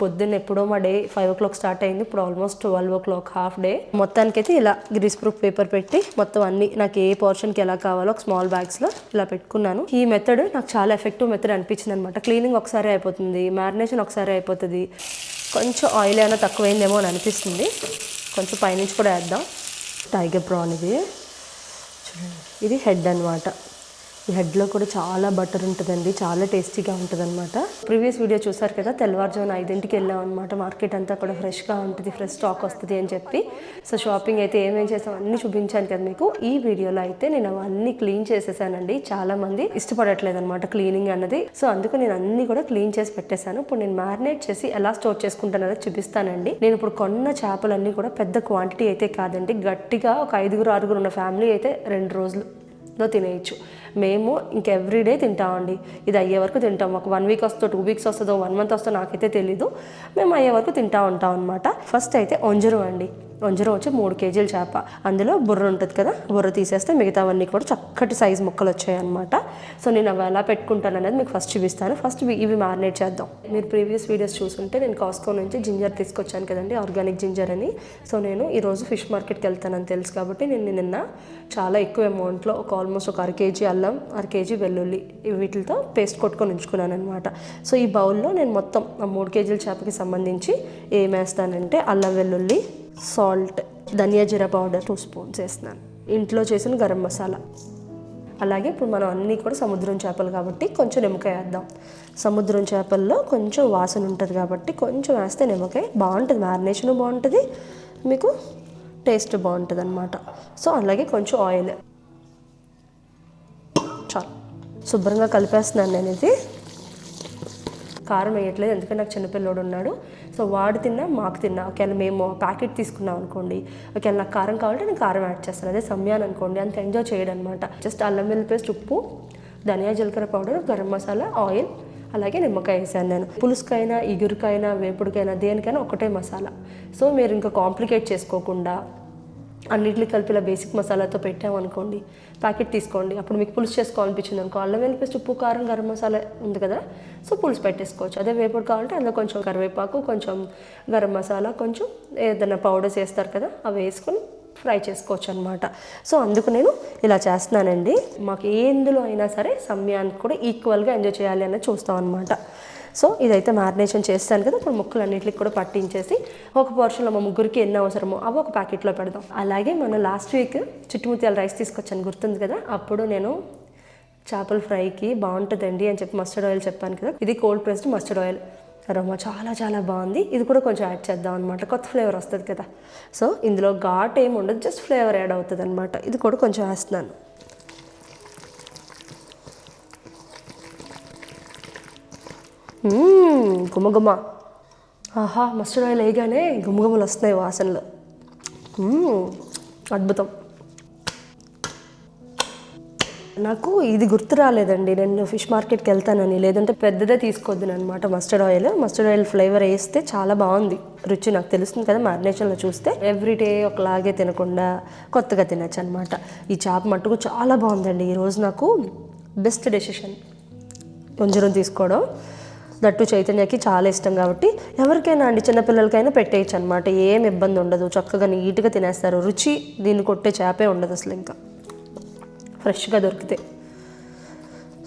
పొద్దున్న ఎప్పుడో మా day five o'clock start అయింది. ఇప్పుడు almost twelve o'clock half day. మొత్తానికైతే ఇలా గ్రీస్ ప్రూఫ్ పేపర్ పెట్టి మొత్తం అన్ని నాకు ఏ పోర్షన్కి ఎలా కావాలో ఒక స్మాల్ బ్యాగ్స్లో ఇలా పెట్టుకున్నాను. ఈ మెథడ్ నాకు చాలా ఎఫెక్టివ్ మెథడ్ అనిపించింది అనమాట క్లీనింగ్ ఒకసారి అయిపోతుంది మ్యారినేషన్ ఒకసారి అయిపోతుంది. కొంచెం ఆయిల్ ఏమైనా తక్కువైందేమో అని అనిపిస్తుంది. కొంచెం పైనుంచి కూడా వేద్దాం. టైగర్ ప్రాన్ ఇది. చూడండి. ఇది హెడ్ అన్నమాట. ఈ హెడ్లో కూడా చాలా బటర్ ఉంటుందండి చాలా టేస్టీగా ఉంటుంది అనమాట ప్రీవియస్ వీడియో చూసారు కదా తెల్లవారుజామున ఐదింటికి వెళ్ళాం అనమాట మార్కెట్ అంతా కూడా ఫ్రెష్గా ఉంటుంది ఫ్రెష్ స్టాక్ వస్తుంది అని చెప్పి. సో షాపింగ్ అయితే ఏమేం చేసాం అన్ని చూపించాను కదా మీకు. ఈ వీడియోలో అయితే నేను అవన్నీ క్లీన్ చేసేసానండి. చాలా మంది ఇష్టపడట్లేదు అనమాట క్లీనింగ్ అన్నది. సో అందుకు నేను అన్ని కూడా క్లీన్ చేసి పెట్టేశాను. ఇప్పుడు నేను మ్యారినేట్ చేసి ఎలా స్టోర్ చేసుకుంటానో చూపిస్తానండి. నేను ఇప్పుడు కొన్న చేపలన్నీ కూడా పెద్ద క్వాంటిటీ అయితే కాదండి. గట్టిగా ఒక ఐదుగురు ఆరుగురు ఉన్న ఫ్యామిలీ అయితే రెండు రోజులు తినేయచ్చు. మేము ఇంక ఎవ్రీడే తింటామండి. ఇది అయ్యే వరకు తింటాం. ఒక వన్ వీక్ వస్తుందో టూ వీక్స్ వస్తుందో వన్ మంత్ వస్తుందో నాకైతే తెలీదు. మేము అయ్యే వరకు తింటా ఉంటాం అనమాట ఫస్ట్ అయితే ఒంజరు అండి. రొంజరం వచ్చి మూడు కేజీల చేప. అందులో బుర్ర ఉంటుంది కదా బుర్ర తీసేస్తే మిగతావన్నీ కూడా చక్కటి సైజు ముక్కలు వచ్చాయి అనమాట సో నేను అవి ఎలా పెట్టుకుంటాను అనేది మీకు ఫస్ట్ చూపిస్తాను. ఫస్ట్ ఇవి- మారినేట్ చేద్దాం. మీరు ప్రీవియస్ వీడియోస్ చూసుంటే నేను కాస్కో నుంచి జింజర్ తీసుకొచ్చాను కదండి ఆర్గానిక్ జింజర్ అని. సో నేను ఈరోజు ఫిష్ మార్కెట్కి వెళ్తానని తెలుసు కాబట్టి నేను నిన్న చాలా ఎక్కువ అమౌంట్లో ఒక ఆల్మోస్ట్ ఒక అర కేజీ అల్లం అర కేజీ వెల్లుల్లి వీటితో పేస్ట్ కొట్టుకొని ఉంచుకున్నాను అనమాట సో ఈ బౌల్లో నేను మొత్తం ఆ మూడు కేజీల చేపకి సంబంధించి ఏమేస్తానంటే అల్లం వెల్లుల్లి సాల్ట్ ధనియా జీరా పౌడర్ టూ స్పూన్స్ వేస్తున్నాను. ఇంట్లో చేసిన గరం మసాలా. అలాగే ఇప్పుడు మనం అన్నీ కూడా సముద్రం చేపలు కాబట్టి కొంచెం నిమ్మకాయ వేద్దాం. సముద్రం చేపల్లో కొంచెం వాసన ఉంటుంది కాబట్టి కొంచెం వేస్తే నిమ్మకాయ బాగుంటుంది. మ్యారినేషన్ బాగుంటుంది. మీకు టేస్ట్ బాగుంటుంది అనమాట సో అలాగే కొంచెం ఆయిల్ చాలు. శుభ్రంగా కలిపేస్తున్నాను నేను ఇది కారం వేయట్లేదు ఎందుకంటే నాకు చిన్నపిల్లోడు ఉన్నాడు. సో వాడు తిన్నా మాకు తిన్నా. ఒకవేళ మేము ప్యాకెట్ తీసుకున్నాం అనుకోండి ఒకవేళ నాకు కారం కావాలంటే నేను కారం యాడ్ చేస్తాను. అదే సమ్యాన్ అనుకోండి అంత ఎంజాయ్ చేయడం అనమాట జస్ట్ అల్లం వెల్లి పేస్ట్ ఉప్పు ధనియా జీలకర్ర పౌడర్ గరం మసాలా ఆయిల్ అలాగే నిమ్మకాయ వేసాను నేను. పులుసుకైనా ఇగురికైనా వేపుడికైనా దేనికైనా ఒకటే మసాలా. సో మీరు ఇంకా కాంప్లికేట్ చేసుకోకుండా అన్నిటిని కలిపి ఇలా బేసిక్ మసాలాతో పెట్టామనుకోండి ప్యాకెట్ తీసుకోండి. అప్పుడు మీకు పులుసు చేసుకోవాలనిపించింది అనుకో. అల్లం వెల్లుల్లి పేస్ట్ ఉప్పు కారం గరం మసాలా ఉంది కదా? సో పులుసు పెట్టేసుకోవచ్చు. అదే వేపుడు కావాలంటే అందులో కొంచెం కరివేపాకు కొంచెం గరం మసాలా కొంచెం ఏదైనా పౌడర్స్ వేస్తారు కదా? అవి వేసుకొని ఫ్రై చేసుకోవచ్చు అనమాట సో అందుకు నేను ఇలా చేస్తున్నానండి. మాకు ఎందులో అయినా సరే సమయానికి కూడా ఈక్వల్గా ఎంజాయ్ చేయాలి అనేది చూస్తాం అనమాట సో ఇదైతే మ్యారినేషన్ చేస్తాను కదా ఇప్పుడు ముక్కలు అన్నింటికి కూడా పట్టించేసి ఒక పోర్షన్లో మా ముగ్గురికి ఎన్ని అవసరమో అవి ఒక ప్యాకెట్లో పెడదాం. అలాగే మన లాస్ట్ వీక్ చుట్టుముత్యాల రైస్ తీసుకొచ్చాను గుర్తుంది కదా? అప్పుడు నేను చేపల ఫ్రైకి బాగుంటుందండి అని చెప్పి మస్టర్డ్ ఆయిల్ చెప్పాను కదా ఇది cold pressed mustard oil aroma చాలా చాలా బాగుంది. ఇది కూడా కొంచెం యాడ్ చేద్దాం అనమాట కొత్త ఫ్లేవర్ వస్తుంది కదా. సో ఇందులో ఘాట్ ఏమి ఉండదు జస్ట్ ఫ్లేవర్ యాడ్ అవుతుంది అనమాట ఇది కూడా కొంచెం వేస్తున్నాను. గుమగుమ. ఆహా మస్టర్డ్ ఆయిల్ వేయగానే గుమగుమలు వస్తున్నాయి వాసనలు. అద్భుతం. నాకు ఇది గుర్తు రాలేదండి. నేను ఫిష్ మార్కెట్కి వెళ్తానని. లేదంటే పెద్దదే తీసుకోవద్దును అనమాట mustard oil. Mustard oil flavour వేస్తే చాలా బాగుంది. రుచి నాకు తెలుస్తుంది కదా. మ్యారినేషన్లో చూస్తే ఎవ్రీడే ఒకలాగే తినకుండా కొత్తగా తినచ్చు అనమాట ఈ చేప మట్టుకు చాలా బాగుందండి. ఈరోజు నాకు బెస్ట్ డెసిషన్. కొంచెం తీసుకోవడం. దట్టు చైతన్యకి చాలా ఇష్టం కాబట్టి ఎవరికైనా అండి చిన్నపిల్లలకైనా పెట్టేయచ్చు అనమాట ఏం ఇబ్బంది ఉండదు. చక్కగా నీట్గా తినేస్తారు. రుచి దీన్ని కొట్టే చేపే ఉండదు అసలు ఇంకా. ఫ్రెష్గా దొరికితే.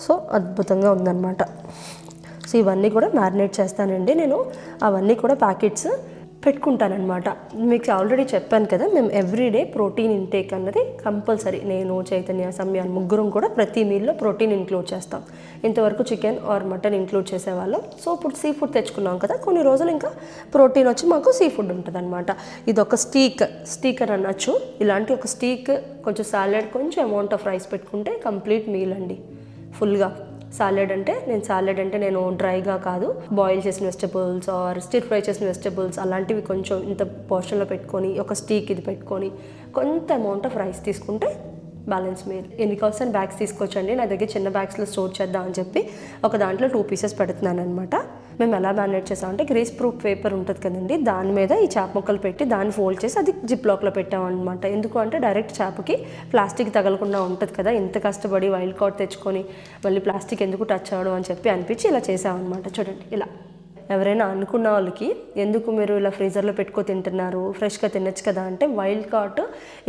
సో అద్భుతంగా ఉందన్నమాట. సో ఇవన్నీ కూడా మ్యారినేట్ చేస్తానండి నేను. అవన్నీ కూడా ప్యాకెట్స్ పెట్టుకుంటానమాట మీకు ఆల్రెడీ చెప్పాను కదా మేము ఎవ్రీడే ప్రోటీన్ ఇంటేక్ అన్నది కంపల్సరీ. నేను చైతన్య సమయాన్ ముగ్గురం కూడా ప్రతి మీల్లో ప్రోటీన్ ఇంక్లూడ్ చేస్తాం. ఇంతవరకు చికెన్ ఆర్ మటన్ ఇంక్లూడ్ చేసేవాళ్ళం. సో ఇప్పుడు సీ ఫుడ్ తెచ్చుకున్నాం కదా కొన్ని రోజులు ఇంకా ప్రోటీన్ వచ్చి మాకు సీ ఫుడ్ ఉంటుంది అనమాట ఇది ఒక స్టీక్ స్టీకర్ అనొచ్చు. ఇలాంటి ఒక స్టీక్ కొంచెం సాలెడ్ కొంచెం అమౌంట్ ఆఫ్ రైస్ పెట్టుకుంటే కంప్లీట్ మీల్ అండి. ఫుల్గా సాలెడ్ అంటే నేను సాలెడ్ అంటే నేను డ్రైగా కాదు. బాయిల్ చేసిన వెజిటబుల్స్ ఆర్ స్టిర్ ఫ్రై చేసిన వెజిటబుల్స్ అలాంటివి కొంచెం ఇంత పోర్షన్లో పెట్టుకొని ఒక స్టీక్ ఇది పెట్టుకొని కొంత అమౌంట్ ఆఫ్ రైస్ తీసుకుంటే బ్యాలెన్స్ మీల్ ఎన్ని కావాల్సిన బ్యాగ్స్ తీసుకొచ్చండి నా దగ్గర చిన్న బ్యాగ్స్లో స్టోర్ చేద్దాం అని చెప్పి ఒక దాంట్లో టూ పీసెస్ పెడుతున్నాను అనమాట మేము ఎలా మేనేజ్ చేసామంటే గ్రీస్ ప్రూఫ్ పేపర్ ఉంటుంది కదండి దాని మీద ఈ చేప ముక్కలు పెట్టి దాన్ని ఫోల్డ్ చేసి అది జిప్ లాక్లో పెట్టామన్నమాట ఎందుకు అంటే డైరెక్ట్ చేపకి ప్లాస్టిక్ తగలకుండా ఉంటుంది కదా ఇంత కష్టపడి వైల్డ్ కార్డ్ తెచ్చుకొని మళ్ళీ ప్లాస్టిక్ ఎందుకు టచ్ అవ్వడం అని చెప్పి అనిపించి ఇలా చేసామన్నమాట చూడండి ఇలా. ఎవరైనా అనుకున్న వాళ్ళకి ఎందుకు మీరు ఇలా ఫ్రీజర్లో పెట్టుకో తింటున్నారు ఫ్రెష్గా తినొచ్చు కదా అంటే వైల్డ్ కాట్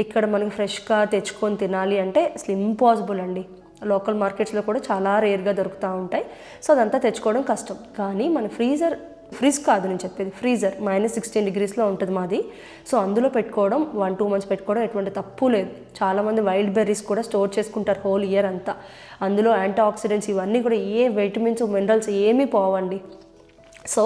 ఇక్కడ మనకి ఫ్రెష్గా తెచ్చుకొని తినాలి అంటే అసలు ఇంపాసిబుల్ అండి. లోకల్ మార్కెట్స్లో కూడా చాలా రేర్గా దొరుకుతూ ఉంటాయి. సో అదంతా తెచ్చుకోవడం కష్టం. కానీ మన ఫ్రీజర్ ఫ్రిజ్ కాదు నేను చెప్పేది ఫ్రీజర్ మైనస్ సిక్స్టీన్ డిగ్రీస్లో ఉంటుంది మాది. సో అందులో పెట్టుకోవడం వన్ టూ మంత్స్ పెట్టుకోవడం ఎటువంటి తప్పు లేదు. చాలామంది వైల్డ్ బెర్రీస్ కూడా స్టోర్ చేసుకుంటారు హోల్ ఇయర్ అంతా. అందులో యాంటీ ఆక్సిడెంట్స్ ఇవన్నీ కూడా ఏ విటమిన్స్ మినరల్స్ ఏమీ పోవండి. సో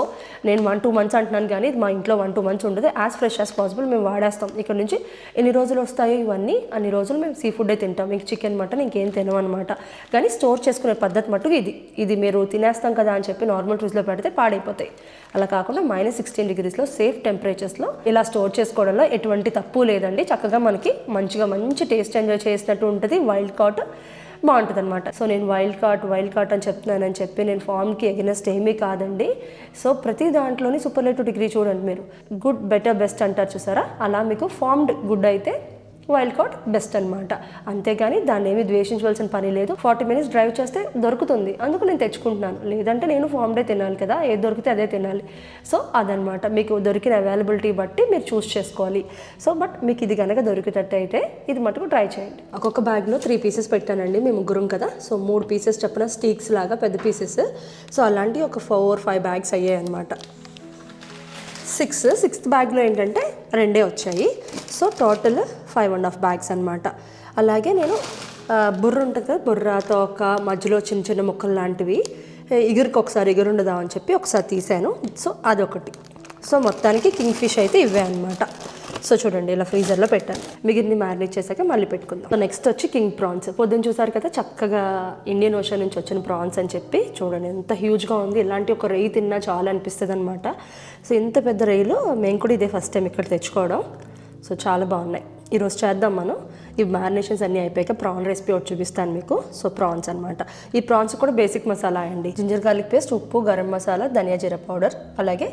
నేను వన్ టూ మంత్స్ అంటున్నాను కానీ ఇది మా ఇంట్లో వన్ టూ మంత్స్ ఉండదు. యాజ్ ఫ్రెష్ యాజ్ పాసిబుల్ మేము వాడేస్తాం. ఇక్కడ నుంచి ఎన్ని రోజులు వస్తాయో ఇవన్నీ అన్ని రోజులు మేము సీ ఫుడ్డే తింటాం. ఇంక చికెన్ మటన్ ఇంకేం తినం అనమాట కానీ స్టోర్ చేసుకునే పద్ధతి మట్టుకు ఇది. ఇది మీరు తినేస్తాం కదా అని చెప్పి నార్మల్ ఫ్రిడ్జ్లో పెడితే పాడైపోతాయి. అలా కాకుండా మైనస్ సిక్స్టీన్ డిగ్రీస్లో సేఫ్ టెంపరేచర్స్లో ఇలా స్టోర్ చేసుకోవడంలో ఎటువంటి తప్పు లేదండి. చక్కగా మనకి మంచిగా మంచి టేస్ట్ ఎంజాయ్ చేసినట్టు ఉంటుంది. వైల్డ్ కాట్ బాగుంటుంది అనమాట సో నేను వైల్డ్ కార్ట్ వైల్డ్ కార్ట్ అని చెప్తున్నానని చెప్పి నేను ఫామ్కి ఎగెనెస్ట్ ఏమీ కాదండి. సో ప్రతి దాంట్లోని సూపర్లేటివ్ డిగ్రీ చూడండి మీరు. గుడ్ బెటర్ బెస్ట్ అంటారు చూసారా? అలా మీకు ఫార్మ్డ్ గుడ్ అయితే వైల్డ్ కార్డ్ బెస్ట్ అనమాట అంతేగాని దాన్ని ఏమి ద్వేషించవలసిన పని లేదు. ఫార్టీ మినిట్స్ డ్రైవ్ చేస్తే దొరుకుతుంది. అందుకు నేను తెచ్చుకుంటున్నాను. లేదంటే నేను ఫార్మ్డే తినాలి కదా ఏది దొరికితే అదే తినాలి. సో అదనమాట మీకు దొరికిన అవైలబిలిటీ బట్టి మీరు చూస్ చేసుకోవాలి. సో బట్ మీకు ఇది కనుక దొరికేటట్టు అయితే ఇది మటుకు ట్రై చేయండి. ఒక్కొక్క బ్యాగ్లో త్రీ పీసెస్ పెట్టానండి. మేము ముగ్గురం కదా. సో మూడు పీసెస్ చెప్పిన స్టీక్స్ లాగా పెద్ద పీసెస్ సో అలాంటి ఒక ఫోర్ ఫైవ్ బ్యాగ్స్ అయ్యాయి అనమాట సిక్స్ సిక్స్త్ బ్యాగ్లో ఏంటంటే రెండే వచ్చాయి. So total five and half bags అనమాట అలాగే నేను బుర్ర ఉంటుంది కదా బుర్ర తోక మధ్యలో చిన్న చిన్న ముక్కలు లాంటివి. ఎగురికి ఒకసారి ఎగురుండదా అని చెప్పి ఒకసారి తీసాను సో అదొకటి. సో మొత్తానికి కింగ్ ఫిష్ అయితే ఇవే అనమాట సో చూడండి ఇలా ఫ్రీజర్లో పెట్టాను. మిగిలింది మ్యారినేట్ చేశాక మళ్ళీ పెట్టుకుందాం. సో నెక్స్ట్ వచ్చి కింగ్ ప్రాన్స్ పొద్దున్న చూసారు కదా చక్కగా ఇండియన్ ఓషన్ నుంచి వచ్చిన ప్రాన్స్ అని చెప్పి చూడండి ఎంత హ్యూజ్గా ఉంది. ఇలాంటి ఒక రెయ్యి తిన్నా చాలా అనిపిస్తుంది అనమాట సో ఇంత పెద్ద రైలు మేము కూడా ఇదే ఫస్ట్ టైం ఇక్కడ తెచ్చుకోవడం. సో చాలా బాగున్నాయి. ఈరోజు చేద్దాం మనం. ఈ మ్యారినేషన్స్ అన్నీ అయిపోయాక ప్రాన్ రెసిపీ ఒకటి చూపిస్తాను మీకు. సో ప్రాన్స్ అనమాట ఈ ప్రాన్స్ కూడా బేసిక్ మసాలా అండి. జింజర్ గార్లిక్ పేస్ట్ ఉప్పు గరం మసాలా ధనియా జీరా పౌడర్ అలాగే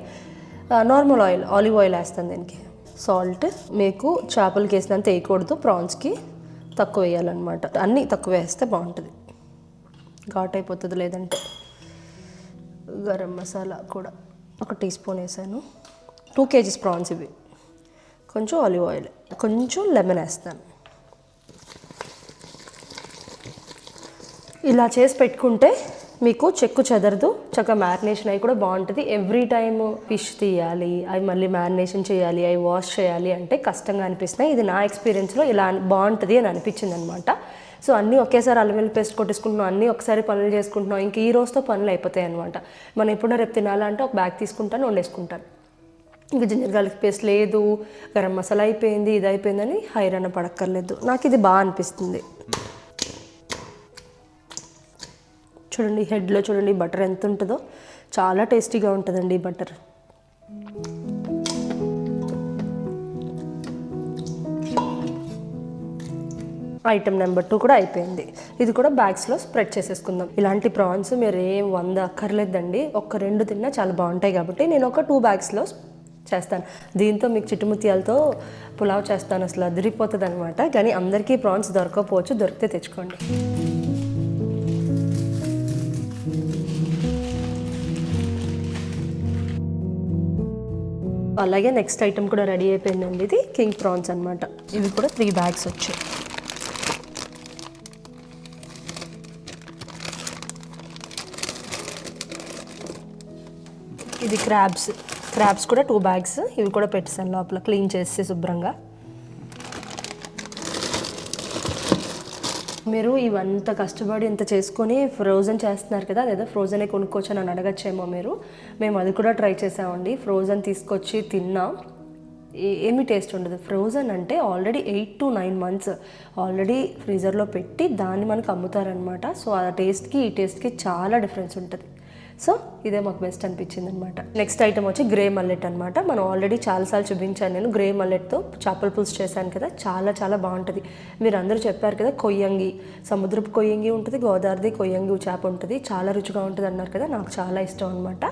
నార్మల్ ఆయిల్ ఆలివ్ ఆయిల్ వేస్తాను దీనికి. సాల్ట్ మీకు చేపలకి వేసినంత వేయకూడదు ప్రాన్స్కి తక్కువ వేయాలన్నమాట. అన్నీ తక్కువ వేస్తే బాగుంటుంది. ఘాట్ అయిపోతుంది లేదంటే. గరం మసాలా కూడా ఒక టీ స్పూన్ వేసాను. టూ కేజీస్ ప్రాన్స్ ఇవి. కొంచెం ఆలివ్ ఆయిల్. కొంచెం లెమన్ వేస్తాను. ఇలా చేసి పెట్టుకుంటే మీకు చెక్కు చెదరదు. చక్కగా మ్యారినేషన్ అయి కూడా బాగుంటుంది. ఎవ్రీ టైమ్ ఫిష్ తీయాలి అవి మళ్ళీ మ్యారినేషన్ చేయాలి అవి వాష్ చేయాలి అంటే కష్టంగా అనిపిస్తున్నాయి. ఇది నా ఎక్స్పీరియన్స్లో ఇలా బాగుంటుంది అని అనిపించింది అనమాట సో అన్నీ ఒకేసారి అల్లం పేస్ట్ కొట్టేసుకుంటున్నాం అన్నీ ఒకసారి పనులు చేసుకుంటున్నాం. ఇంక ఈ రోజుతో పనులు అయిపోతాయి అనమాట. మనం ఎప్పుడో రేపు తినాలంటే ఒక బ్యాగ్ తీసుకుంటాను వండేసుకుంటాను. ఇంకా జింజర్ గార్లిక్ పేస్ట్ లేదు గరం మసాలా అయిపోయింది ఇది అయిపోయిందని హైరాణ పడక్కర్లేదు. నాకు ఇది బాగా అనిపిస్తుంది. చూడండి హెడ్లో చూడండి బటర్ ఎంత ఉంటుందో. చాలా టేస్టీగా ఉంటుందండి బటర్. ఐటమ్ నెంబర్ టూ కూడా అయిపోయింది. ఇది కూడా బ్యాగ్స్లో స్ప్రెడ్ చేసేసుకుందాం. ఇలాంటి ప్రాన్స్ మీరు ఏం వంద అక్కర్లేదండి. ఒక్క రెండు తిన్నా చాలా బాగుంటాయి కాబట్టి నేను ఒక టూ బ్యాగ్స్లో చేస్తాను. దీంతో మీకు చిట్టుముత్యాలతో పులావ్ చేస్తాను. అసలు అదిరిపోతుంది అనమాట కానీ అందరికీ ప్రాన్స్ దొరకకపోవచ్చు దొరికితే తెచ్చుకోండి. అలాగే నెక్స్ట్ ఐటమ్ కూడా రెడీ అయిపోయిందండి ఇది కింగ్ ప్రాన్స్ అనమాట ఇవి కూడా త్రీ బ్యాగ్స్ వచ్చాయి. ఇది క్రాబ్స్ క్రాబ్స్ కూడా టూ బ్యాగ్స్ ఇవి కూడా పెట్టేసాను లోపల క్లీన్ చేసి శుభ్రంగా. మీరు ఇవంతా కష్టపడి ఇంత చేసుకొని ఫ్రోజన్ చేస్తున్నారు కదా అదేదో ఫ్రోజనే కొనుక్కోవచ్చు అని అడగచ్చేమో మీరు. మేము అది కూడా ట్రై చేసామండి. ఫ్రోజన్ తీసుకొచ్చి తిన్నాం. ఏ- టేస్ట్ ఉండదు. ఫ్రోజన్ అంటే already eight to nine months already ఫ్రీజర్లో పెట్టి దాన్ని మనకు అమ్ముతారనమాట సో ఆ టేస్ట్కి ఈ టేస్ట్కి చాలా డిఫరెన్స్ ఉంటుంది. సో ఇదే మాకు బెస్ట్ అనిపించింది అనమాట నెక్స్ట్ ఐటమ్ వచ్చి గ్రే మల్లెట్ అనమాట మనం ఆల్రెడీ చాలాసార్లు చూపించాను నేను గ్రే మల్లెట్తో చేపల పులుసు చేశాను కదా చాలా చాలా బాగుంటుంది. మీరు అందరూ చెప్పారు కదా కొయ్యంగి సముద్రపు కొయ్యంగి ఉంటుంది గోదావరిది కొయ్యంగి చేప ఉంటుంది చాలా రుచిగా ఉంటుంది అన్నారు కదా నాకు చాలా ఇష్టం అనమాట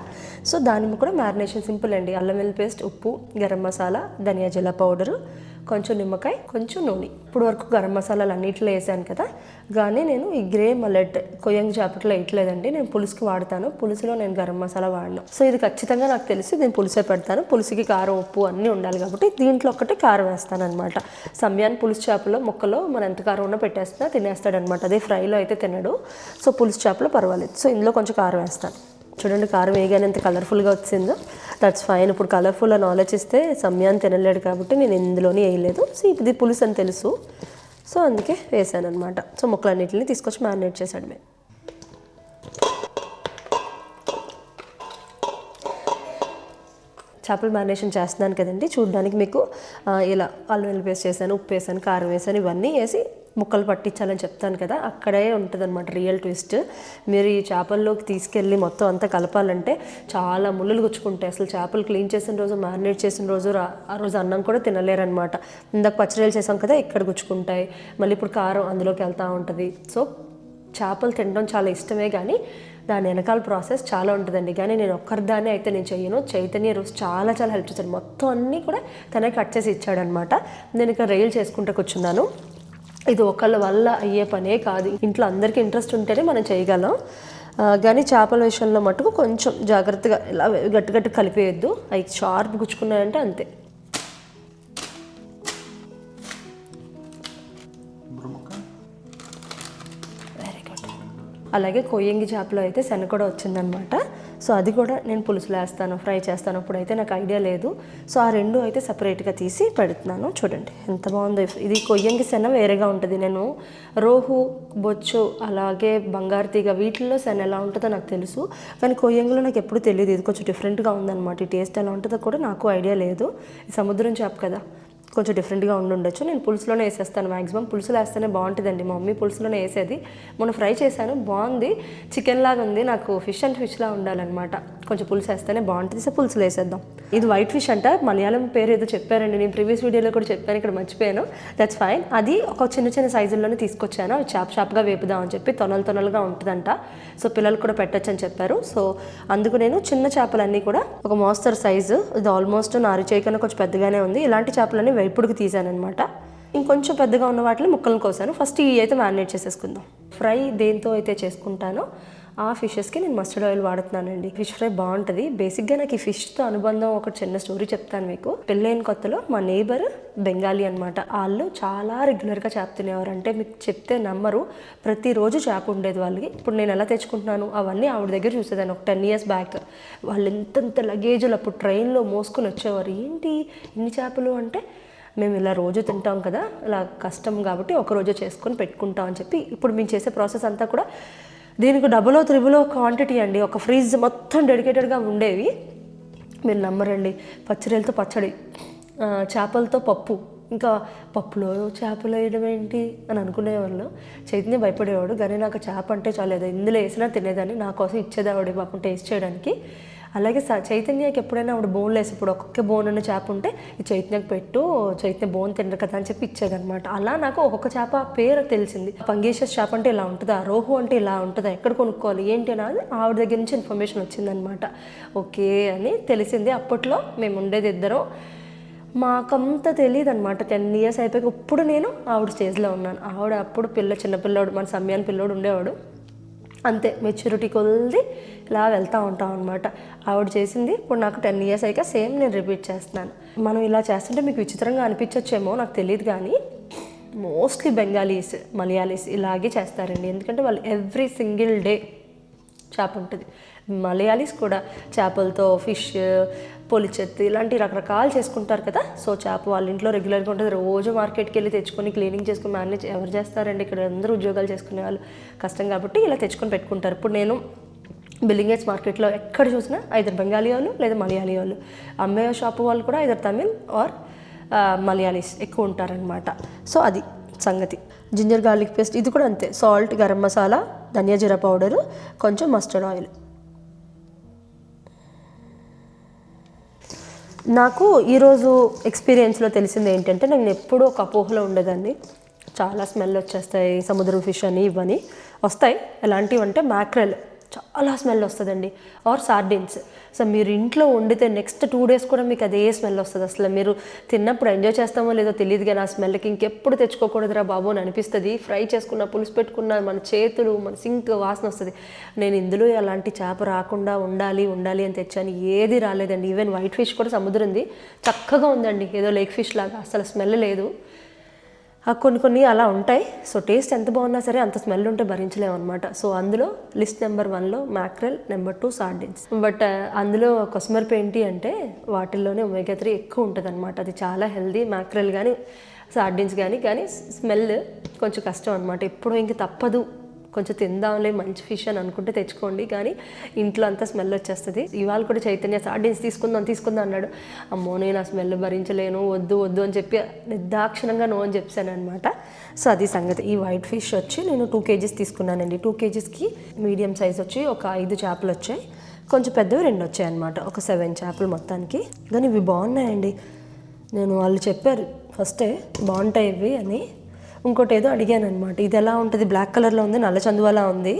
సో దాని కూడా మ్యారినేషన్ సింపుల్ అండి. అల్లం వెల్లి పేస్ట్ ఉప్పు గరం మసాలా ధనియా జీల పౌడరు కొంచెం నిమ్మకాయ కొంచెం నూనె. ఇప్పుడు వరకు గరం మసాలాలు అన్నిట్లో వేసాను కదా. కానీ నేను ఈ గ్రే మలెట్ కొయ్యంగ్ చేపట్లో వేయట్లేదండి. నేను పులుసుకి వాడతాను. పులుసులో నేను గరం మసాలా వాడను. సో ఇది ఖచ్చితంగా నాకు తెలిసి నేను పులుసే పెడతాను. పులుసుకి కారం ఉప్పు అన్నీ ఉండాలి కాబట్టి దీంట్లో ఒకటి కారం వేస్తాను అనమాట సమయాన్ని పులుసు చేపలో ముక్కలో మనం ఎంత కారం ఉన్నా పెట్టేస్తున్నా తినేస్తాడనమాట అదే ఫ్రైలో అయితే తినడు. సో పులుసు చేపలో పర్వాలేదు. సో ఇందులో కొంచెం కారం వేస్తాను. చూడండి కారం వేయగానే ఎంత కలర్ఫుల్గా వచ్చిందో. దట్స్ ఫైన్ ఇప్పుడు కలర్ఫుల్ అని ఆలోచిస్తే సమయాన్ని తినలేడు కాబట్టి నేను ఇందులోనే వేయలేదు. సో ఇది పులుసు అని తెలుసు. సో అందుకే వేసాను అనమాట సో ముక్కలన్నింటిని తీసుకొచ్చి మ్యారినేట్ చేశాడు మేము చేపల మ్యారినేషన్ చేస్తున్నాను కదండి. చూడడానికి మీకు ఇలా అల్లం పేస్ట్ చేశాను ఉప్పు వేసాను కారం వేసాను ఇవన్నీ వేసి ముక్కలు పట్టించాలని చెప్తాను కదా అక్కడే ఉంటుంది అనమాట రియల్ ట్విస్ట్. మీరు ఈ చేపల్లోకి తీసుకెళ్ళి మొత్తం అంతా కలపాలంటే చాలా ముళ్ళులు గుచ్చుకుంటాయి. అసలు చేపలు క్లీన్ చేసిన రోజు మ్యారినేట్ చేసిన రోజు ఆ రోజు అన్నం కూడా తినలేరనమాట ఇందాక పచ్చడిలు చేసాం కదా ఇక్కడ గుచ్చుకుంటాయి. మళ్ళీ ఇప్పుడు కారం అందులోకి వెళ్తూ ఉంటుంది. సో చేపలు తినడం చాలా ఇష్టమే కానీ దాని వెనకాల ప్రాసెస్ చాలా ఉంటుందండి. కానీ నేను ఒక్కరిదానే అయితే నేను చెయ్యను. చైతన్య రోజు చాలా చాలా హెల్ప్ చేశాను మొత్తం అన్నీ కూడా తనే కట్ చేసి ఇచ్చాడనమాట నేను ఇక్కడ రైలు చేసుకుంటూ కూర్చున్నాను. ఇది ఒకళ్ళ వల్ల అయ్యే పనే కాదు. ఇంట్లో అందరికీ ఇంట్రెస్ట్ ఉంటేనే మనం చేయగలం. కానీ చేపల విషయంలో మటుకు కొంచెం జాగ్రత్తగా ఇలా గట్టి గట్టి కలిపేయద్దు. అవి షార్ప్ గుచ్చుకున్నాయంటే అంతే. వెరీ గుడ్ అలాగే కొయ్యంగి చేపలో అయితే శనగ కూడా వచ్చిందనమాట. సో అది కూడా నేను పులుసులు వేస్తాను ఫ్రై చేస్తాను. అప్పుడైతే నాకు ఐడియా లేదు. సో ఆ రెండు అయితే సపరేట్గా తీసి పెడుతున్నాను. చూడండి ఎంత బాగుందో. ఇది కొయ్యంగి శన వేరేగా ఉంటుంది. నేను రోహు బొచ్చు అలాగే బంగారు తీగ వీటిల్లో శన ఎలా ఉంటుందో నాకు తెలుసు. కానీ కొయ్యంగిలో నాకు ఎప్పుడు తెలియదు ఇది కొంచెం డిఫరెంట్గా ఉందన్నమాట. ఈ టేస్ట్ ఎలా ఉంటుందో కూడా నాకు ఐడియా లేదు. సముద్రం చేప కదా. కొంచెం డిఫరెంట్గా ఉండి ఉండొచ్చు నేను పులుసులోనే వేసేస్తాను మాక్సిమం పులుసులో వేస్తేనే బాగుంటుందండి. మా మమ్మీ పులుసులోనే వేసేది. మొన్న ఫ్రై చేశాను. బాగుంది. చికెన్ లాగా ఉంది. నాకు ఫిష్ అండ్ ఫిష్లా ఉండాలన్నమాట. కొంచెం పులుసు వేస్తేనే బాగుంటుంది. సో పులుసులు వేసేద్దాం. ఇది వైట్ ఫిష్ అంట. మలయాళం పేరు ఏదో చెప్పారండి. నేను ప్రీవియస్ వీడియోలో కూడా చెప్పాను. ఇక్కడ మర్చిపోయాను. దట్స్ ఫైన్ అది ఒక చిన్న చిన్న సైజుల్లోనే తీసుకొచ్చాను. అవి చాప్ చాప్గా వేపుదాం అని చెప్పి తొనలు తొనలుగా ఉంటుందంట. సో పిల్లలు కూడా పెట్టచ్చు అని చెప్పారు. సో అందుకు నేను చిన్న చేపలన్నీ కూడా ఒక మోస్తరు సైజు ఇది ఆల్మోస్ట్ నారు చేయకన్నా కొంచెం పెద్దగానే ఉంది. ఇలాంటి చేపలన్నీ వేపుడుకు తీసానమాట ఇంకొంచెం పెద్దగా ఉన్న వాటిని ముక్కలను కోసాను. ఫస్ట్ ఇవి అయితే మ్యారినేట్ చేసేసుకుందాం. ఫ్రై దేంతో అయితే చేసుకుంటానో ఆ ఫిషెస్కి నేను మస్టర్డ్ ఆయిల్ వాడుతున్నానండి. ఫిష్ ఫ్రై బాగుంటుంది. బేసిక్గా నాకు ఈ ఫిష్తో అనుబంధం ఒక చిన్న స్టోరీ చెప్తాను మీకు. పెళ్ళైన కొత్తలో మా నేబర్ బెంగాలీ అనమాట వాళ్ళు చాలా రెగ్యులర్గా చేప తినేవారు. అంటే మీకు చెప్తే నమ్మరు. ప్రతిరోజు చేప ఉండేది వాళ్ళకి. ఇప్పుడు నేను ఎలా తెచ్చుకుంటున్నాను? అవన్నీ ఆవిడ దగ్గర చూసేదాన్ని. ఒక టెన్ ఇయర్స్ బ్యాక్. వాళ్ళు ఎంతెంత లగేజ్లు అప్పుడు ట్రైన్లో మోసుకొని వచ్చేవారు. ఏంటి ఇన్ని చేపలు? అంటే మేము ఇలా రోజు తింటాం కదా. ఇలా కష్టం కాబట్టి ఒక రోజు చేసుకొని పెట్టుకుంటాం అని చెప్పి. ఇప్పుడు మేము చేసే ప్రాసెస్ అంతా కూడా దీనికి డబులో త్రిబులో క్వాంటిటీ అండి. ఒక ఫ్రిడ్జ్ మొత్తం డెడికేటెడ్గా ఉండేవి. మీరు నమ్మరండి. పచ్చడిలతో పచ్చడి చేపలతో పప్పు. ఇంకా పప్పులో చేపలు వేయడం ఏంటి అని అనుకునేవాళ్ళు. చైతన్య భయపడేవాడు. కానీ నాకు చేప అంటే చాలా. ఇందులో వేసినా తినేదాన్ని. నా కోసం ఇచ్చేదేవాడు పాపం టేస్ట్ చేయడానికి. అలాగే స- చైతన్యకి ఎప్పుడైనా ఆవిడ బోన్ లేసి ఇప్పుడు ఒక్కొక్క బోన్ అన్న చేప ఉంటే ఈ చైతన్యకి పెట్టు చైతన్య బోన్ తినరు కదా అని చెప్పి ఇచ్చేదనమాట అలా నాకు ఒక్కొక్క చేప పేరు తెలిసింది. పంగేషస్ చేప అంటే ఇలా ఉంటుందా? రోహు అంటే ఇలా ఉంటుందా? ఎక్కడ కొనుక్కోవాలి? ఏంటి అని ఆవిడ దగ్గర నుంచి ఇన్ఫర్మేషన్ వచ్చిందనమాట ఓకే అని తెలిసింది. అప్పట్లో మేము ఉండేది ఇద్దరం. మాకంత తెలియదు అనమాట టెన్ ఇయర్స్ అయిపోయాక ఇప్పుడు నేను ఆవిడ స్టేజ్లో ఉన్నాను. ఆవిడ అప్పుడు పిల్ల చిన్న పిల్లోడు మన సమయాన్ని పిల్లోడు ఉండేవాడు. అంతే మెచ్యూరిటీ కొద్ది ఇలా వెళ్తూ ఉంటాం అనమాట ఆవిడ చేసింది ఇప్పుడు నాకు టెన్ ఇయర్స్ అయ్యాక సేమ్ నేను రిపీట్ చేస్తున్నాను. మనం ఇలా చేస్తుంటే మీకు విచిత్రంగా అనిపించవచ్చేమో నాకు తెలియదు కానీ మోస్ట్లీ బెంగాలీస్ మలయాళీస్ ఇలాగే చేస్తారండి. ఎందుకంటే వాళ్ళు ఎవ్రీ సింగిల్ డే చేప ఉంటుంది. మలయాళీస్ కూడా చేపలతో ఫిష్ పొలిచెత్తి ఇలాంటి రకరకాలు చేసుకుంటారు కదా. సో చేప వాళ్ళ ఇంట్లో రెగ్యులర్గా ఉంటుంది. రోజు మార్కెట్కి వెళ్ళి తెచ్చుకొని క్లీనింగ్ చేసుకుని మేనేజ్ ఎవరు చేస్తారండి? ఇక్కడ అందరూ ఉద్యోగాలు చేసుకునే వాళ్ళు. కష్టం కాబట్టి ఇలా తెచ్చుకొని పెట్టుకుంటారు. ఇప్పుడు నేను బిల్లింగేట్స్ మార్కెట్లో ఎక్కడ చూసినా ఐదర్ బెంగాలీ వాళ్ళు లేదా మలయాళీ వాళ్ళు. అమ్మే షాప్ వాళ్ళు కూడా ఐదర్ తమిళ్ ఆర్ మలయాళీస్ ఎక్కువ ఉంటారనమాట సో అది సంగతి. జింజర్ గార్లిక్ పేస్ట్ ఇది కూడా అంతే. సాల్ట్ గరం మసాలా ధనియా జీరా పౌడరు కొంచెం మస్టర్డ్ ఆయిల్. నాకు ఈరోజు ఎక్స్పీరియన్స్లో తెలిసింది ఏంటంటే నేను ఎప్పుడూ ఒక అపోహలో ఉండేదాన్ని చాలా స్మెల్ వచ్చేస్తాయి సముద్రం ఫిష్ అని ఇవని వస్తాయి. ఎలాంటివి అంటే మ్యాక్రెల్ చాలా స్మెల్ వస్తుందండి. ఆర్ సార్డిన్స్ సో మీరు ఇంట్లో వండితే నెక్స్ట్ టూ డేస్ కూడా మీకు అదే స్మెల్ వస్తుంది. అసలు మీరు తిన్నప్పుడు ఎంజాయ్ చేస్తామో లేదో తెలియదు కానీ ఆ స్మెల్కి ఇంకెప్పుడు తెచ్చుకోకూడదురా బాబు అని అనిపిస్తుంది. ఫ్రై చేసుకున్న పులుసు పెట్టుకున్న మన చేతులు మన సింక్ వాసన వస్తుంది. నేను ఇందులో అలాంటి చేప రాకుండా ఉండాలి ఉండాలి అని తెచ్చాను. ఏది రాలేదండి. ఈవెన్ వైట్ ఫిష్ కూడా సముద్రం ఉంది చక్కగా ఉందండి. ఏదో లేక్ ఫిష్ లాగా. అసలు స్మెల్ లేదు. కొన్ని కొన్ని అలా ఉంటాయి. సో టేస్ట్ ఎంత బాగున్నా సరే అంత స్మెల్ ఉంటే భరించలేము అనమాట సో అందులో లిస్ట్ నెంబర్ వన్లో mackerel number two sardines. But అందులో కొస్మర్ప్ ఏంటి అంటే వాటిల్లోనే ఒమేగా త్రీ ఎక్కువ ఉంటుంది అనమాట అది చాలా హెల్దీ మ్యాక్రెల్ కానీ సార్డిన్స్ కానీ కానీ స్మెల్ కొంచెం కష్టం అనమాట ఎప్పుడూ ఇంక తప్పదు. కొంచెం తిందాంలే మంచి ఫిష్ అని అనుకుంటే తెచ్చుకోండి. కానీ ఇంట్లో అంతా స్మెల్ వచ్చేస్తుంది. ఇవాళ కూడా చైతన్య సార్డిన్స్ తీసుకుందాం తీసుకుందాం అన్నాడు. అమ్మో నేను ఆ స్మెల్ భరించలేను వద్దు వద్దు అని చెప్పి నిర్దాక్షిణంగా నో అని చెప్పాను అనమాట సో అది సంగతి. ఈ వైట్ ఫిష్ వచ్చి నేను టూ కేజీస్ తీసుకున్నానండి. టూ కేజీస్కి మీడియం సైజ్ వచ్చి ఒక ఐదు చేపలు వచ్చాయి. కొంచెం పెద్దవి రెండు వచ్చాయి అనమాట ఒక సెవెన్ చేపలు మొత్తానికి. కానీ ఇవి బాగున్నాయండి. నేను వాళ్ళు చెప్పారు ఫస్టే బాగుంటాయి ఇవి అని. ఇంకోటి ఏదో అడిగాను అనమాట ఇది ఎలా ఉంటుంది? బ్లాక్ కలర్లో ఉంది నల్ల చందువలా ఉంది.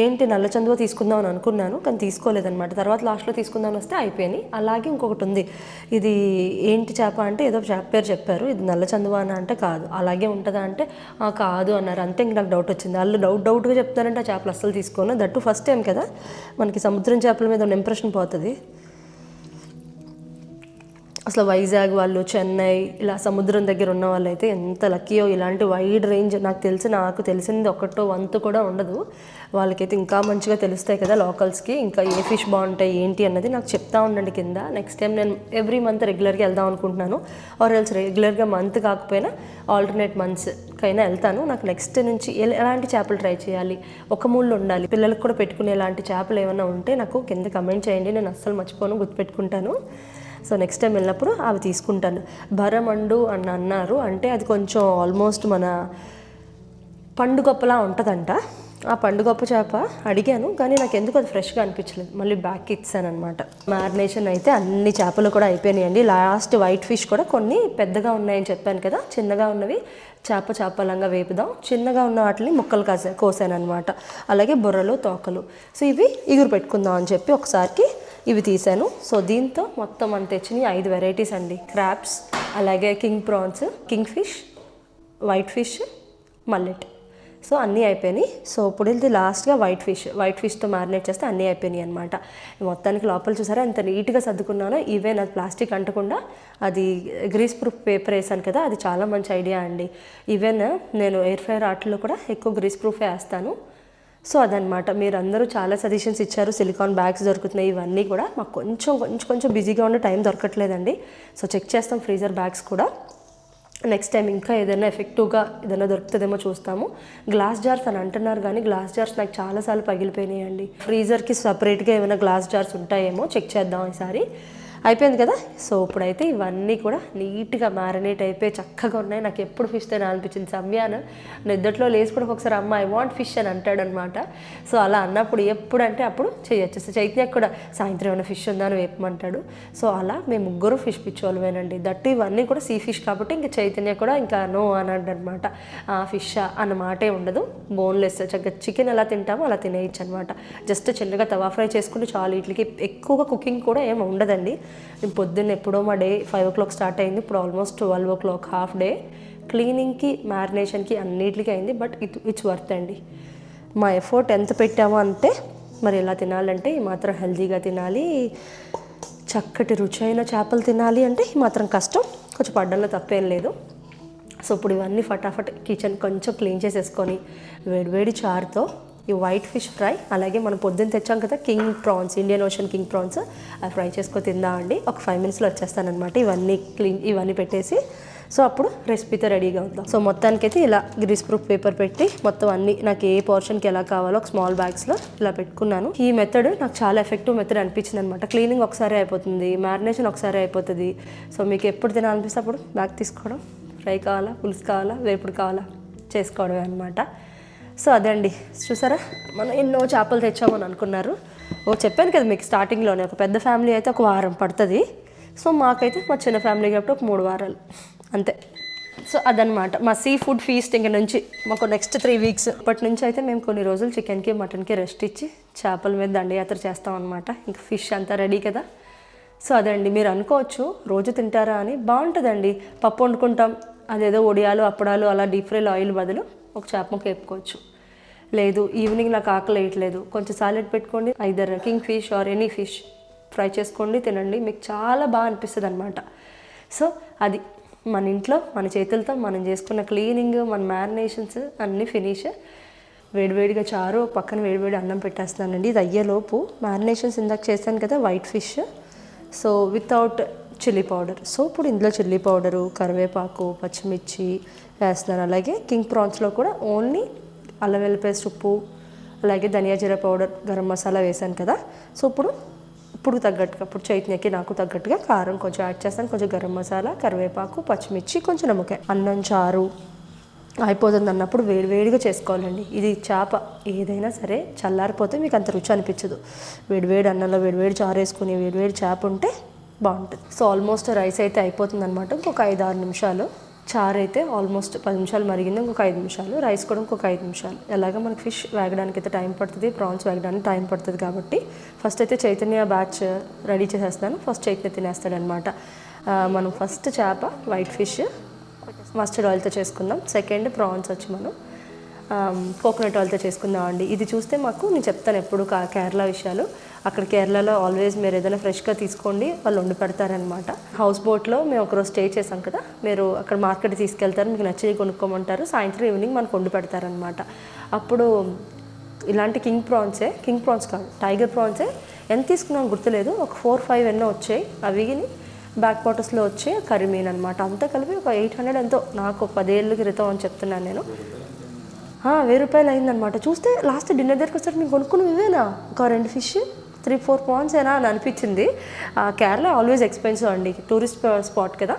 ఏంటి నల్ల చందువ తీసుకుందాం అని అనుకున్నాను కానీ తీసుకోలేదన్నమాట. తర్వాత లాస్ట్లో తీసుకుందామని వస్తే అయిపోయినాయి అలాగే ఇంకొకటి ఉంది. ఇది ఏంటి చేప అంటే ఏదో చేప పేరు చెప్పారు. ఇది నల్ల చందువ అని అంటే కాదు. అలాగే ఉంటుందా అంటే కాదు అన్నారు. అంతే ఇంక నాకు డౌట్ వచ్చింది. వాళ్ళు డౌట్ డౌట్గా చెప్తారంటే ఆ చేపలు అస్సలు తీసుకోను. దట్టు ఫస్ట్ టైం కదా. మనకి సముద్రం చేపల మీద ఉన్న ఇంప్రెషన్ పోతుంది. అసలు వైజాగ్ వాళ్ళు చెన్నై ఇలా సముద్రం దగ్గర ఉన్న వాళ్ళైతే ఎంత లక్కీయో ఇలాంటి వైడ్ రేంజ్ నాకు తెలిసి నాకు తెలిసింది ఒకటో వంతు కూడా ఉండదు. వాళ్ళకైతే ఇంకా మంచిగా తెలుస్తాయి కదా లోకల్స్కి ఇంకా ఏ ఫిష్ బాగుంటాయి ఏంటి అన్నది నాకు చెప్తా ఉండండి కింద. నెక్స్ట్ టైం నేను ఎవ్రీ మంత్ రెగ్యులర్గా వెళ్దాం అనుకుంటున్నాను. ఆర్ ఎల్స్ రెగ్యులర్గా మంత్ కాకపోయినా ఆల్టర్నేట్ మంత్స్కైనా వెళ్తాను. నాకు నెక్స్ట్ నుంచి ఎలాంటి చేపలు ట్రై చేయాలి? ఒక మూళ్ళు ఉండాలి. పిల్లలకు కూడా పెట్టుకునే ఎలాంటి చేపలు ఏమైనా ఉంటే నాకు కింద కమెంట్ చేయండి. నేను అస్సలు మర్చిపోను గుర్తుపెట్టుకుంటాను. సో నెక్స్ట్ టైం వెళ్ళినప్పుడు అవి తీసుకుంటాను. భరమండు అని అన్నారు అంటే అది కొంచెం ఆల్మోస్ట్ మన పండుగప్పలా ఉంటుందంట. ఆ పండుగప్ప చేప అడిగాను కానీ నాకు ఎందుకు అది ఫ్రెష్గా అనిపించలేదు. మళ్ళీ బ్యాక్ ఇచ్చానమాట అనమాట మ్యారినేషన్ అయితే అన్ని చేపలు కూడా అయిపోయినాయండి. లాస్ట్ వైట్ ఫిష్ కూడా కొన్ని పెద్దగా ఉన్నాయని చెప్పాను కదా చిన్నగా ఉన్నవి చేప చేపలంగా వేపుదాం. చిన్నగా ఉన్న వాటిని ముక్కలు కాసా కోసాను అనమాట అలాగే బుర్రలు తోకలు. సో ఇవి ఇగురు పెట్టుకుందాం అని చెప్పి ఒకసారికి ఇవి తీసాను సో దీంతో మొత్తం అంత తెచ్చినాయి ఐదు వెరైటీస్ అండి. క్రాబ్స్ అలాగే king prawns king fish white fish mullet so అన్నీ అయిపోయినాయి. సో ఇప్పుడు ఇది లాస్ట్గా వైట్ ఫిష్ వైట్ ఫిష్తో మ్యారినేట్ చేస్తే అన్నీ అయిపోయినాయి అనమాట మొత్తానికి లోపల చూసారా ఎంత నీట్గా సర్దుకున్నానో. ఈవెన్ అది ప్లాస్టిక్ అంటకుండా అది గ్రీస్ ప్రూఫ్ పేపర్ వేసాను కదా అది చాలా మంచి ఐడియా అండి. ఈవెన్ నేను ఎయిర్ ఫ్రైర్ ఆటల్లో కూడా ఎక్కువ గ్రీస్ ప్రూఫే వేస్తాను. సో అదనమాట మీరు అందరూ చాలా సజెషన్స్ ఇచ్చారు. సిలికాన్ బ్యాగ్స్ దొరుకుతున్నాయి. ఇవన్నీ కూడా మాకు కొంచెం కొంచెం కొంచెం బిజీగా ఉండే టైం దొరకట్లేదండి. సో చెక్ చేస్తాం ఫ్రీజర్ బ్యాగ్స్ కూడా. నెక్స్ట్ టైం ఇంకా ఏదైనా ఎఫెక్టివ్గా ఏదైనా దొరుకుతుందేమో చూస్తాము. గ్లాస్ జార్స్ అని అంటున్నారు కానీ గ్లాస్ జార్స్ నాకు చాలాసార్లు పగిలిపోయినాయండి. ఫ్రీజర్కి సపరేట్గా ఏమైనా గ్లాస్ జార్స్ ఉంటాయేమో చెక్ చేద్దాం ఈసారి. అయిపోయింది కదా? సో ఇప్పుడైతే ఇవన్నీ కూడా నీట్గా మ్యారినేట్ అయిపోయి చక్కగా ఉన్నాయి. నాకు ఎప్పుడు ఫిష్ తినాలనిపించింది సమ్యాను నిద్దట్లో లేచి కూడా ఒకసారి అమ్మ ఐ వాంట్ ఫిష్ అని అంటాడనమాట. సో అలా అన్నప్పుడు ఎప్పుడంటే అప్పుడు చేయొచ్చు. సో చైతన్యకు కూడా సాయంత్రం ఏమైనా ఫిష్ ఉందా? అని వేపమంటాడు. సో అలా మేము ముగ్గురు ఫిష్ పిచ్చోళ్ళమేనండి. దట్టు ఇవన్నీ కూడా సీ ఫిష్ కాబట్టి ఇంకా చైతన్య కూడా ఇంకా నో అన్నాడు అనమాట ఫిష్ అన్న మాటే ఉండదు. బోన్లెస్ చక్కగా చికెన్ ఎలా తింటామో అలా తినేయచ్చు అనమాట. జస్ట్ చిన్నగా తవా ఫ్రై చేసుకుంటే చాలు. వీటికి ఎక్కువగా కుకింగ్ కూడా ఏమి ఉండదండి. నేను పొద్దున్న ఎప్పుడో మా day five o'clock start అయింది. ఇప్పుడు almost twelve o'clock half day. క్లీనింగ్కి మ్యారినేషన్కి అన్నిటికీ అయింది. బట్ ఇట్ ఇట్స్ వర్త్ అండి. మా ఎఫర్ట్ ఎంత పెట్టామో అంటే మరి ఎలా తినాలంటే ఈ మాత్రం హెల్తీగా తినాలి. చక్కటి రుచైన చేపలు తినాలి అంటే ఈ మాత్రం కష్టం. కొంచెం పడ్డంలో తప్పేం లేదు. సో ఇప్పుడు ఇవన్నీ ఫటాఫట్ కిచెన్ కొంచెం క్లీన్ చేసేసుకొని వేడివేడి చారుతో ఈ వైట్ ఫిష్ ఫ్రై అలాగే మనం పొద్దున్న తెచ్చాం కదా king prawns Indian ocean king prawns అవి ఫ్రై చేసుకొని తిందామండి. ఒక ఫైవ్ మినిట్స్లో వచ్చేస్తానమాట ఇవన్నీ క్లీన్ ఇవన్నీ పెట్టేసి. సో అప్పుడు రెసిపీతో రెడీగా ఉందాం. సో మొత్తానికైతే ఇలా గ్రీస్ ప్రూఫ్ పేపర్ పెట్టి మొత్తం అన్ని నాకు ఏ పోర్షన్కి ఎలా కావాలో ఒక స్మాల్ బ్యాగ్స్లో ఇలా పెట్టుకున్నాను. ఈ మెథడ్ నాకు చాలా ఎఫెక్టివ్ మెథడ్ అనిపించింది అనమాట క్లీనింగ్ ఒకసారి అయిపోతుంది మ్యారినేషన్ ఒకసారి అయిపోతుంది. సో మీకు ఎప్పుడు తినాలనిపిస్తే అప్పుడు బ్యాగ్ తీసుకోవడం ఫ్రై కావాలా పులుసు కావాలా వేపుడు కావాలా చేసుకోవడమే అనమాట సో అదే అండి చూసారా? మనం ఎన్నో చేపలు తెచ్చామని అనుకున్నారు. ఓ చెప్పాను కదా మీకు స్టార్టింగ్లోనే ఒక పెద్ద ఫ్యామిలీ అయితే ఒక వారం పడుతుంది. సో మాకైతే మా చిన్న ఫ్యామిలీ కాబట్టి ఒక మూడు వారాలు. అంతే. సో అదనమాట మా సీ ఫుడ్ ఫీస్ట్ ఇంక నుంచి మాకు నెక్స్ట్ త్రీ వీక్స్ ఇప్పటి నుంచి అయితే మేము కొన్ని రోజులు చికెన్కి మటన్కి రెస్ట్ ఇచ్చి చేపల మీద దండయాత్ర చేస్తాం అనమాట ఇంకా ఫిష్ అంతా రెడీ కదా. సో అదండి. మీరు అనుకోవచ్చు రోజు తింటారా అని. బాగుంటుందండి. పప్పు వండుకుంటాం. అదేదో ఒడియాలు అప్పడాలు అలా డీప్ ఫ్రైల్ ఆయిల్ బదులు. ఒక చేప ముక్క వేపుకోవచ్చు. లేదు ఈవినింగ్ నాకు ఆకలి వేయట్లేదు. కొంచెం సాలెడ్ పెట్టుకోండి either king fish or any fish fry చేసుకోండి తినండి. మీకు చాలా బాగా అనిపిస్తుంది అనమాట సో అది మన ఇంట్లో మన చేతులతో మనం చేసుకున్న క్లీనింగ్ మన మ్యారినేషన్స్ అన్నీ ఫినిష్. వేడివేడిగా చారు ఒక పక్కన వేడివేడి అన్నం పెట్టేస్తున్నానండి. ఇది అయ్యేలోపు మ్యారినేషన్స్ ఇందాక చేశాను కదా white fish. So without chilli powder. So ఇప్పుడు ఇందులో చిల్లీ పౌడరు కరివేపాకు పచ్చిమిర్చి వేస్తున్నాను అలాగే కింగ్ ప్రాన్స్లో కూడా ఓన్లీ అల్లం వెల్లి పేస్ట్ ఉప్పు అలాగే ధనియా జీరా పౌడర్ గరం మసాలా వేసాను కదా. సో ఇప్పుడు ఇప్పుడు తగ్గట్టుగా ఇప్పుడు చైతన్యకి నాకు తగ్గట్టుగా కారం కొంచెం యాడ్ చేస్తాను. కొంచెం గరం మసాలా కరివేపాకు పచ్చిమిర్చి కొంచెం నమ్మకాయ. అన్నం చారు అయిపోతుంది అన్నప్పుడు వేడి వేడిగా చేసుకోవాలండి. ఇది చేప ఏదైనా సరే చల్లారిపోతే మీకు అంత రుచి అనిపించదు. వేడి వేడి అన్నంలో వేడి వేడి చారు వేసుకుని వేడి వేడి చేప ఉంటే బాగుంటుంది. సో ఆల్మోస్ట్ రైస్ అయితే అయిపోతుంది అనమాట ఇంకొక ఐదు ఆరు నిమిషాలు చారు అయితే ఆల్మోస్ట్ పది నిమిషాలు మరిగింది ఇంకొక ఐదు నిమిషాలు. రైస్ కూడా ఇంకొక ఐదు నిమిషాలు. ఎలాగ మనకి ఫిష్ వేగడానికి అయితే టైం పడుతుంది ప్రాన్స్ వేగడానికి టైం పడుతుంది కాబట్టి ఫస్ట్ అయితే చైతన్య బ్యాచ్ రెడీ చేసేస్తాను. ఫస్ట్ చైతన్య తినేస్తాడనమాట. మనం ఫస్ట్ చేప వైట్ ఫిష్ మస్టర్డ్ ఆయిల్తో చేసుకుందాం. సెకండ్ ప్రాన్స్ వచ్చి మనం కోకోనట్ ఆయిల్తో చేసుకుందాం అండి ఇది చూస్తే మాకు నేను చెప్తాను ఎప్పుడు కేరళ విషయాలు. అక్కడ కేరళలో ఆల్వేస్ మీరు ఏదైనా ఫ్రెష్గా తీసుకోండి వాళ్ళు వండి పెడతారనమాట హౌస్ బోట్లో మేము ఒకరోజు స్టే చేసాం కదా మీరు అక్కడ మార్కెట్ తీసుకెళ్తారు మీకు నచ్చేది కొనుక్కోమంటారు సాయంత్రం ఈవినింగ్ మనకు వండి పెడతారనమాట అప్పుడు ఇలాంటి కింగ్ ప్రాన్సే కింగ్ ప్రాన్స్ కాదు టైగర్ ప్రాన్సే. ఎంత తీసుకున్నాం గుర్తులేదు ఒక ఫోర్ ఫైవ్ ఎన్నో వచ్చాయి. అవి బ్యాక్ వాటర్స్లో వచ్చే కరిమీన్ అనమాట అంతా కలిపి ఒక ఎయిట్ హండ్రెడ్ ఎంతో నాకు ఒక పదేళ్ళ క్రితం అని చెప్తున్నాను నేను. వెయ్యి రూపాయలు అయిందనమాట చూస్తే లాస్ట్ డిన్నర్ దగ్గరికి వస్తారు నేను కొనుక్కుని ఇవేనా? ఒక రెండు ఫిష్ త్రీ ఫోర్ పాయింట్స్ ఏనా? అని అనిపించింది. ఆ, కేరళ ఆల్వేస్ ఎక్స్పెన్సివ్ అండి. టూరిస్ట్ స్పాట్ కదా.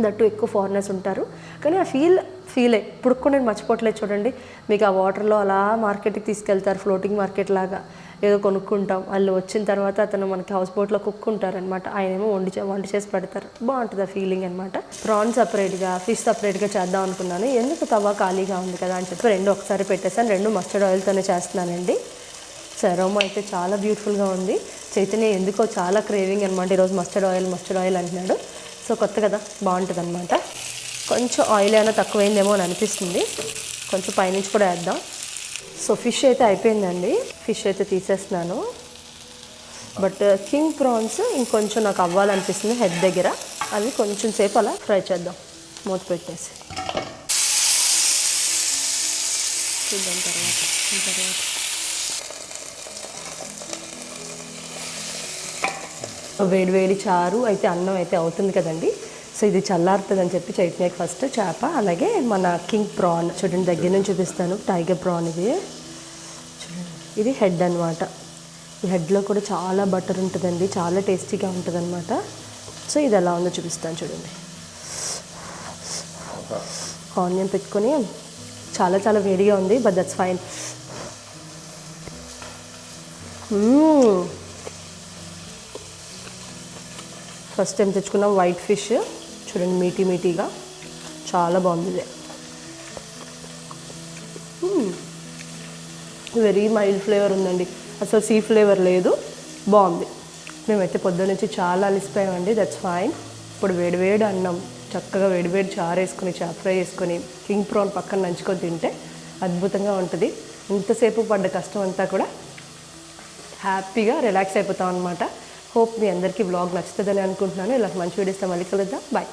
దట్టు ఎక్కువ ఫారినర్స్ ఉంటారు. కానీ ఆ ఫీల్ ఫీలే ఇప్పుడు కూడా నేను మర్చిపోవట్లేదు చూడండి. మీకు ఆ వాటర్లో అలా మార్కెట్కి తీసుకెళ్తారు ఫ్లోటింగ్ మార్కెట్ లాగా. ఏదో కొనుక్కుంటాం. వాళ్ళు వచ్చిన తర్వాత అతను మనకి హౌస్ బోట్లో కుక్ ఉంటారనమాట ఆయన ఏమో వండి చే- వంట చేసి పెడతారు. బాగుంటుంది ఆ ఫీలింగ్ అనమాట ప్రాన్ సపరేట్గా ఫిష్ సపరేట్గా చేద్దాం అనుకున్నాను. ఎందుకు తవా ఖాళీగా ఉంది కదా అని చెప్పి రెండు ఒకసారి పెట్టేసాను రెండు మస్టర్డ్ ఆయిల్తోనే చేస్తున్నానండి. సరోమ అయితే చాలా బ్యూటిఫుల్గా ఉంది. చైతన్య ఎందుకో చాలా క్రేవింగ్ అనమాట ఈరోజు మస్టర్డ్ ఆయిల్ మస్టర్డ్ ఆయిల్ అంటున్నాడు. సో కొత్త కదా బాగుంటుంది అనమాట కొంచెం ఆయిల్ అయినా తక్కువైందేమో అని అనిపిస్తుంది. కొంచెం పైనుంచి కూడా వేద్దాం. సో ఫిష్ అయితే అయిపోయిందండి. ఫిష్ అయితే తీసేస్తున్నాను. బట్ కింగ్ ప్రాన్స్ ఇంకొంచెం నాకు అవ్వాలనిపిస్తుంది హెడ్ దగ్గర. అవి కొంచెం సేపు అలా ఫ్రై చేద్దాం. మూత పెట్టేసి. చూద్దాం తర్వాత. తర్వాత. వేడి వేడి చారు అయితే అన్నం అయితే అవుతుంది కదండి. సో ఇది చల్లారుతుంది అని చెప్పి చైతన్యకి ఫస్ట్ చేప అలాగే మన కింగ్ ప్రాన్ చూడండి దగ్గర నుంచి చూపిస్తాను. టైగర్ ప్రాన్ ఇది. చూడండి ఇది హెడ్ అన్నమాట. ఈ హెడ్లో కూడా చాలా బటర్ ఉంటుందండి చాలా టేస్టీగా ఉంటుంది అనమాట సో ఇది ఎలా ఉందో చూపిస్తాను చూడండి. ఆనియన్ పెట్టుకొని చాలా చాలా వేడిగా ఉంది but that's fine first time తెచ్చుకున్నాం? వైట్ ఫిష్ చూడండి మీటి మీటిగా. చాలా బాగుంది వెరీ మైల్డ్ ఫ్లేవర్ ఉందండి. అసలు సీ ఫ్లేవర్ లేదు. బాగుంది. మేమైతే పొద్దున్న నుంచి చాలా అలిసిపోయామండి. దట్స్ ఫైన్ ఇప్పుడు వేడివేడి అన్నం చక్కగా వేడివేడి చారు వేసుకుని చాప్ ఫ్రై వేసుకొని కింగ్ ప్రాన్ పక్కన నంచుకొని తింటే అద్భుతంగా ఉంటుంది. ఇంతసేపు పడ్డ కష్టం అంతా కూడా హ్యాపీగా రిలాక్స్ అయిపోతాం అనమాట హోప్ మీ అందరికీ బ్లాగ్ నచ్చుతుందని అనుకుంటున్నాను. ఇలా మంచి వీడియోస్తో మళ్ళీ కలుద్దాం. బాయ్